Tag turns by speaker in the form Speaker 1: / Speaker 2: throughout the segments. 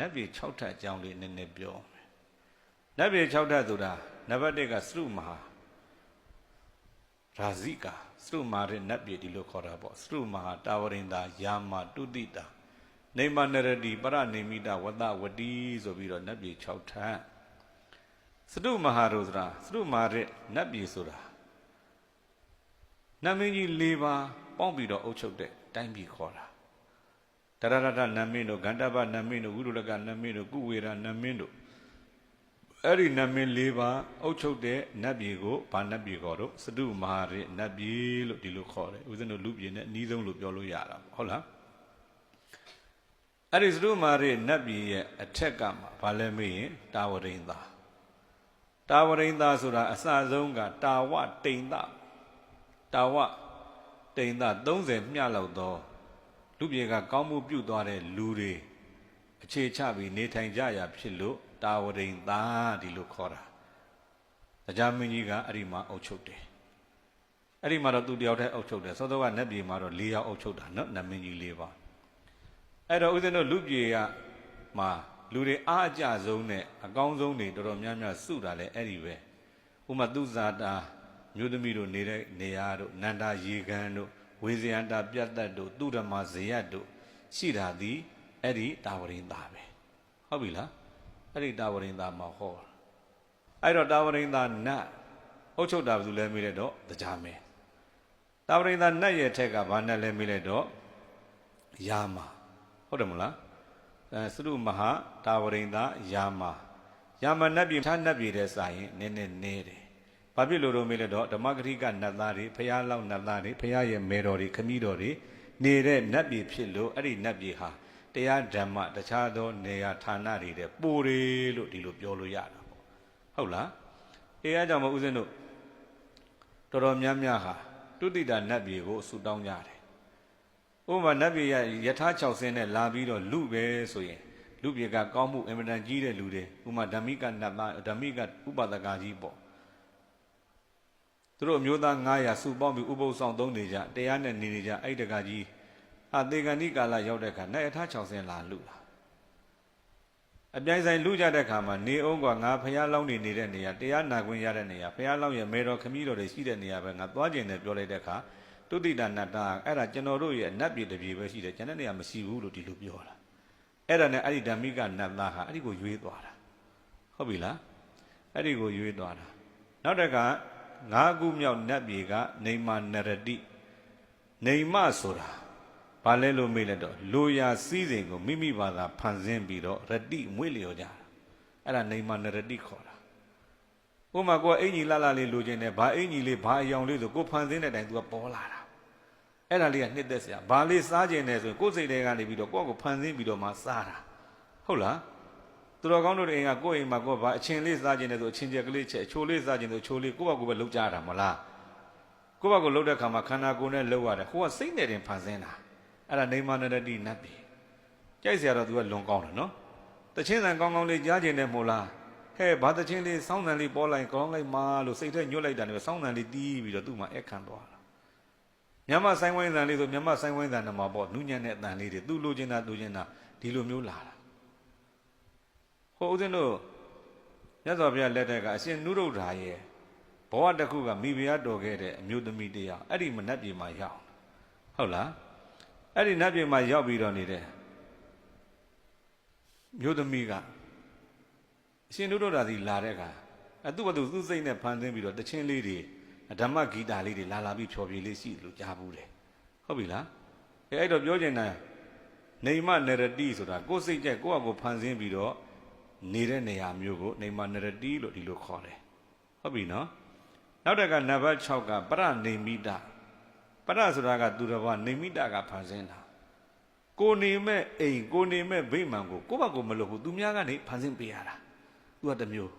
Speaker 1: နတ်ပြည်6ထပ်အကြောင်းလေးနည်းနည်းပြောမယ်နတ်ပြည်6ထပ်ဆိုတာနံပါတ်1ကစရုမဟာရာဇိကာစရုမာရဲ့နတ်ပြည်ဒီလိုခေါ်တာပေါ့စရုမဟာတာဝရင်တာယာမတုတိတာနေမနရတိပရနေမိတဝတ္တဝတိဆိုပြီးတော့နတ်ပြည်6ထပ်စရုမဟာရောဆိုတာစရုမာရဲ့နတ်ပြည်ဆိုတာနတ်မင်းကြီး၄ပါးပေါင်းပြီးတော့အုပ်ချုပ်တဲ့တိုင်းပြည်ခေါ်တာ တရရတနတ်မင်းတို့ဂန္ဓဗနတ်မင်းတို့ဝိရုလကနတ်မင်းတို့ကုဝေရနတ်မင်းတို့အဲ့ဒီနတ်မင်း၄ပါးအုပ်ချုပ်တဲ့နတ်ပြည်ကိုဘာနတ်ပြည်ခေါ်တော့စတုမဟာရနတ်ပြည်လို့ဒီလိုခေါ်တယ်ဦးဇင်းတို့လူပြည်နဲ့အနည်းဆုံးလို့ပြောလို့ရတာပေါ့ဟုတ်လားအဲ့ဒီစတုမဟာရနတ်ပြည်ရဲ့အထက်ကမှာဘာလဲမေးရင်တာဝရိန်သာတာဝရိန်သာဆိုတာအစဆုံးကတာဝတိန်သာတာဝတိန်သာ30မျှလောက်သော လူပြေကကောင်းမှုပြုသွားတဲ့လူတွေအခြေချပြီးနေထိုင်ကြရဖြစ်လို့တာဝရိန်သာဒီလိုခေါ်တာတရားမင်းကြီးကအဲ့ဒီမှာအုပ်ချုပ်တယ်အဲ့ဒီမှာတော့သူတယောက်တည်းအုပ်ချုပ်တယ်သောသောကနတ်ပြည်မှာတော့၄ယောက်အုပ်ချုပ်တာနော်နတ်မင်းကြီး၄ပါးအဲ့တော့ဦးဇင်းတို့လူပြေကမှာလူတွေအားအကြဆုံးနဲ့အကောင်းဆုံးတွေတော်တော်များများစုတာလဲအဲ့ဒီပဲဥမာသူဇာတာမြို့သမီးတို့နေတဲ့နေရာတို့နန္ဒာရေကန်တို့ ဝေဇယန္တာပြတ်သက်တို့သူဓမ္မဇေယတ်တို့ရှိတာသည်အဲ့ဒီတာဝရင်သားပဲဟုတ်ပြီလားအဲ့ဒီတာဝရင်သားမှာဟောအဲ့တော့တာဝရင်သားနတ်အုတ်ချုပ်တာဘယ်သူလဲမေးလိုက်တော့တရားမင်းတာဝရင်သားနတ်ရဲ့ထက်ကဘာနတ်လဲမေးလိုက်တော့ယာမဟုတ်တယ်မလားအဲစရုမဟာတာဝရင်သားယာမယာမနတ်ပြည်ထားနတ်ပြည်တဲ့စာရင်နည်းနည်းနေတယ် ဘာဖြစ်လို့တော့မေးလိုက်တော့ဓမ္မဂရိကနတ်သားတွေဖရာလောက်နတ်သားတွေဖရာရဲ့မေတော်တွေခမည်းတော်တွေနေတဲ့နတ်ပြည်ဖြစ်လို့အဲ့ဒီနတ်ပြည်ဟာတရားဓမ္မတခြားသောနေရာဌာနတွေတဲ့ပိုတယ်လို့ဒီလိုပြောလို့ရတာပေါ့ဟုတ်လားအဲအားကြောင့်မဦးဇင်းတို့တော်တော်များများဟာတုတိတာနတ်ပြည်ကိုဆူတောင်းကြတယ်ဥပမာနတ်ပြည်ရယထာ6ဆင်းနဲ့လာပြီးတော့လူပဲဆိုရင်လူပြေကကောင်းမှုအင်မတန်ကြီးတဲ့လူတွေဥပမာဓမ္မိကနတ်သားဓမ္မိကဥပဒကကြီးပေါ့ သူတို့အမျိုးသား900စုပေါင်းပြီးဥပုသ်ဆောင်သုံးနေကြတရားနဲ့နေနေကြအဲ့တကကြီးအာသေကဏိကာလရောက်တဲ့အခါနိုင်အထား6ဆင်းလာလူလာအပြိုင်ဆိုင်လူကြတဲ့အခါမှာနေအောင်ကငါဖះလောင်းနေနေတဲ့နေရာတရားနာခွင့်ရတဲ့နေရာဖះလောင်းရဲ့မေတော်ခမည်းတော်တွေရှိတဲ့နေရာပဲငါသွားကျင်တယ်ပြောလိုက်တဲ့အခါတုတိတနတ္တအဲ့ဒါကျွန်တော်တို့ရဲ့နတ်ပြည်တစ်ပြည်ပဲရှိတယ်ကျန်တဲ့နေရာမရှိဘူးလို့ဒီလိုပြောတာအဲ့ဒါနဲ့အဲ့ဒီဓမ္မိကနတ်သားဟာအဲ့ဒီကိုရွေးသွားတာဟုတ်ပြီလားအဲ့ဒီကိုရွေးသွားတာနောက်တစ်ခါ ငါးခုမြောက်နတ်ပြည်ကနေမာနရတိနေမဆိုတာဘာလဲလို့မေးလိုက်တော့လိုရာစည်းစိမ်ကိုမိမိဘာသာဖန်ဆင်းပြီးတော့ရတိမွေ့လျော်ကြတာအဲ့ဒါနေမာနရတိခေါ်တာဥမာကိုအင်ကြီးလှလှလေးလိုချင်တယ်ဘာအင်ကြီးလေးဘာအယောင်လေးဆိုကိုဖန်ဆင်းတဲ့အတိုင်း तू ကပေါ်လာတာအဲ့ဒါလေးကနှစ်သက်စရာဘာလေးစားကျင်တယ်ဆိုရင်ကိုယ်စိတ်ထဲကနေပြီးတော့ကိုယ့်ကိုဖန်ဆင်းပြီးတော့မှစားတာဟုတ်လား သူတော်ကောင်းတို့တွေအိမ်ကကိုယ့်အိမ်မှာကိုယ်ဘာအချင်းလေးစားကျင်တယ်ဆိုအချင်းချက်ကလေးချက်အချိုလေးစားကျင်တယ်အချိုလေးကိုယ့်ဘာကိုယ်ပဲလှုပ်ကြတာမလားကိုယ့်ဘာကိုယ်လှုပ်တဲ့ခါမှာခန္ဓာကိုယ်နဲ့လှုပ်ရတယ်ဟိုကစိတ်နဲ့တင်ဖန်ဆင်းတာအဲ့ဒါနေမနရတိနတ်ပြီကြိုက်စရာတော့ तू ကလွန်ကောင်းတယ်နော်တချင်းဆန်ကောင်းကောင်းလေးကြားကျင်တယ်မို့လားဟဲ့ဘာတချင်းလေးစောင်းတန်လေးပေါ်လိုက်ကောင်းလိုက်မာလို့စိတ်ထဲညွတ်လိုက်တာနဲ့စောင်းတန်လေးတီးပြီးတော့သူ့မှာအခန့်သွားတာမြမဆိုင်ဝိုင်းတန်လေးဆိုမြမဆိုင်ဝိုင်းတန်နမှာပေါ့နုညံ့တဲ့အတန်လေးတွေသူ့လိုချင်တာသူချင်တာဒီလိုမျိုးလာတာ ဟိုဦးဇင်းတို့မြတ်စွာဘုရားလက်ထက်ကအရှင်နုရုဒ္ဓါရဲ့ဘဝတစ်ခုကမိဖုရားတော်ခဲ့တဲ့အမျိုးသမီးတရားအဲ့ဒီမနှက်ပြေမှာရောက်ဟုတ်လားအဲ့ဒီနတ်ပြည်မှာရောက်ပြီးတော့နေတဲ့မျိုးသမီးကအရှင်နုဒ္ဒရာစီလာတဲ့အခါအသူ့ဘသူသူ့စိတ်နဲ့ဖန်ဆင်းပြီးတော့တချင်းလေးတွေဓမ္မဂီတာလေးတွေလာလာပြီးဖြော်ပြလေးရှိလို့ကြားဘူးတယ်ဟုတ်ပြီလားအဲအဲ့တော့ပြောချင်တာနေမနရတိဆိုတာကိုယ်စိတ်ကြက်ကိုယ့်အကိုဖန်ဆင်းပြီးတော့ နေတဲ့နေရာမျိုးကိုနေမနရတိလို့ဒီလိုခေါ်တယ်ဟုတ်ပြီနော်နောက်တကနံပါတ်6ကပရနေမိတာပရဆိုတာကသူတော်ဘာနေမိတာကဖန်ဆင်းတာကိုနေမဲ့အိမ်ကိုနေမဲ့ဗိမာန်ကိုကိုယ့်ဘက်ကိုမလုပ်ဘူးသူများကနေဖန်ဆင်းပေးရတာသူကတမျိုး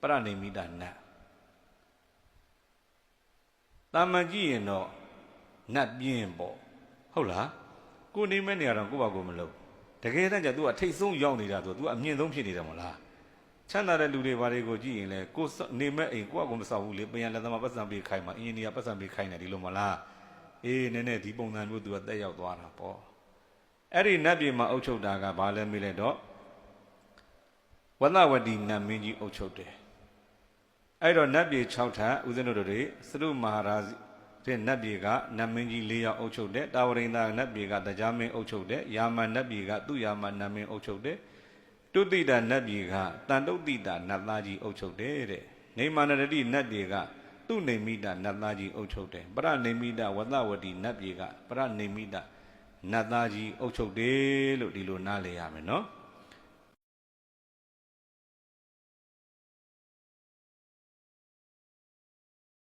Speaker 1: ပရနေမိတာနတ်တာမန်ကြည့်ရင်တော့နတ်ပြင်းပေါ့ဟုတ်လားကိုနေမဲ့နေရာတော့ကိုယ့်ဘက်ကိုမလုပ် တကယ်တမ်းကျ तू ကထိတ်ဆုံးရောက်နေတာဆို तू အမြင့်ဆုံးဖြစ်နေတယ်မလားချမ်းသာတဲ့လူတွေဘာတွေကိုကြည့်ရင်လဲကိုနေမဲ့အိမ်ကိုယ့်အကူမဆောက်ဘူးလေပြန်လက်သမားပတ်စံပေးခိုင်းမှာအင်ဂျင်နီယာပတ်စံပေးခိုင်းတယ်ဒီလိုမလားအေးနည်းနည်းဒီပုံစံမျိုးသူကတက်ရောက်သွားတာပေါ့အဲ့ဒီနတ်ပြည်မှာအုပ်ချုပ်တာကဘာလဲမေးလိုက်တော့ဝဒဝတီနတ်မင်းကြီးအုပ်ချုပ်တယ်အဲ့တော့နတ်ပြည်6ထပ်ဦးဇင်းတို့တွေသရုမဟာရာဇ တဲ့နတ်ပြည်ကနတ်မင်းကြီး၄ယောက်အုပ်ချုပ်တယ်တာဝရိန္ဒနတ်ပြည်ကတရားမင်းအုပ်ချုပ်တယ်ယာမန်နတ်ပြည်ကသူ့ယာမန်နတ်မင်းအုပ်ချုပ်တယ်တုတိတနတ်ပြည်ကတန်တုတ်တိတနတ်သားကြီးအုပ်ချုပ်တယ်တဲ့နေမာနရတိနတ်ပြည်ကသူ့နေမိတနတ်သားကြီးအုပ်ချုပ်တယ်ပရနေမိတဝဒဝတီနတ်ပြည်ကပရနေမိတနတ်သားကြီးအုပ်ချုပ်တယ်လို့ဒီလိုနားလည်ရမယ်နော်